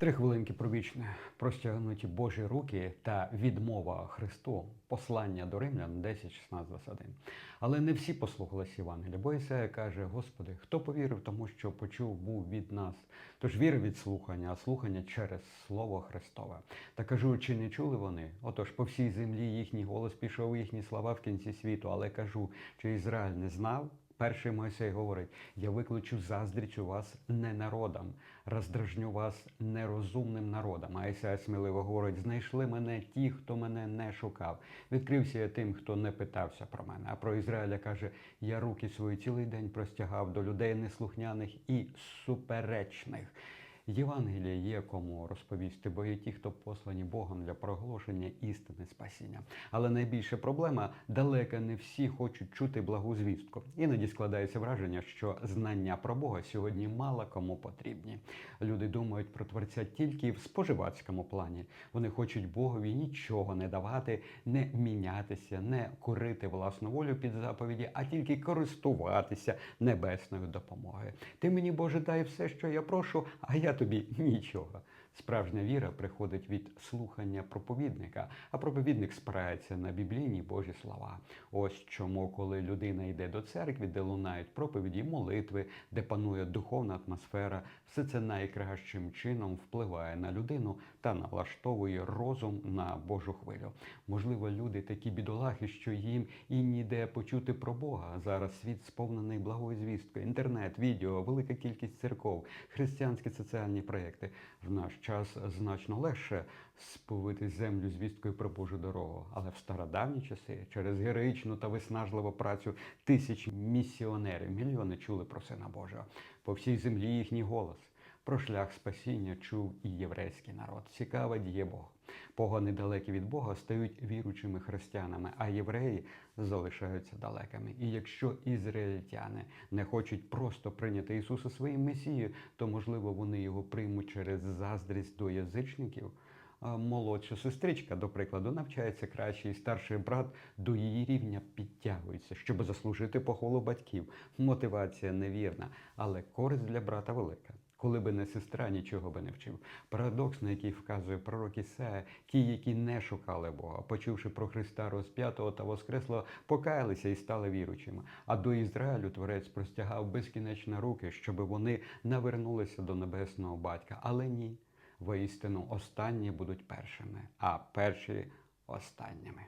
Три хвилинки про вічне, простягнуті Божі руки та відмова Христу, послання до римлян 10, 16, 21. Але не всі послухалися Євангелія, бо Ісая каже, Господи, хто повірив тому, що почув був від нас? Тож віра від слухання, а слухання через Слово Христове. Та кажу, чи не чули вони? Отож, по всій землі їхній голос пішов, їхні слова в кінці світу. Але кажу, чи Ізраїль не знав? Перший Мойсей говорить: я викличу заздріч у вас не народам, роздражню вас нерозумним народам. А Ісая сміливо говорить: знайшли мене ті, хто мене не шукав. Відкрився я тим, хто не питався про мене. А про Ізраїля каже: я руки свої цілий день простягав до людей неслухняних і суперечних. Євангелія є кому розповісти, бо є ті, хто послані Богом для проголошення істини спасіння. Але найбільша проблема далеко не всі хочуть чути благу звістку. Іноді складається враження, що знання про Бога сьогодні мало кому потрібні. Люди думають про творця тільки в споживацькому плані. Вони хочуть Богові нічого не давати, не мінятися, не курити власну волю під заповіді, а тільки користуватися небесною допомогою. Ти мені, Боже, дай все, що я прошу, а я тобі нічого. Справжня віра приходить від слухання проповідника, а проповідник спирається на біблійні Божі слова. Ось чому, коли людина йде до церкви, де лунають проповіді, молитви, де панує духовна атмосфера, все це найкращим чином впливає на людину та налаштовує розум на Божу хвилю. Можливо, люди такі бідолахи, що їм і ніде почути про Бога. Зараз світ сповнений благою звісткою, інтернет, відео, велика кількість церков, християнські соціальні проєкти. В наш час значно легше сповити землю звісткою про Божу дорогу. Але в стародавні часи через героїчну та виснажливу працю тисяч місіонерів мільйони чули про Сина Божого. По всій землі їхній голос. Про шлях спасіння чув і єврейський народ. Цікаво діє Бог. Погони далекі від Бога стають віруючими християнами, а євреї залишаються далекими. І якщо ізраїльтяни не хочуть просто прийняти Ісуса своїм Месією, то можливо вони його приймуть через заздрість до язичників. Молодша сестричка, до прикладу, навчається краще, і старший брат до її рівня підтягується, щоб заслужити похвалу батьків. Мотивація невірна, але користь для брата велика. Коли би не сестра, нічого би не вчив. Парадокс, на який вказує пророк Ісая, ті, які не шукали Бога, почувши про Христа розп'ятого та Воскреслого, покаялися і стали віручими. А до Ізраїлю творець простягав безкінечно руки, щоб вони навернулися до небесного батька. Але ні, воістину останні будуть першими, а перші останніми.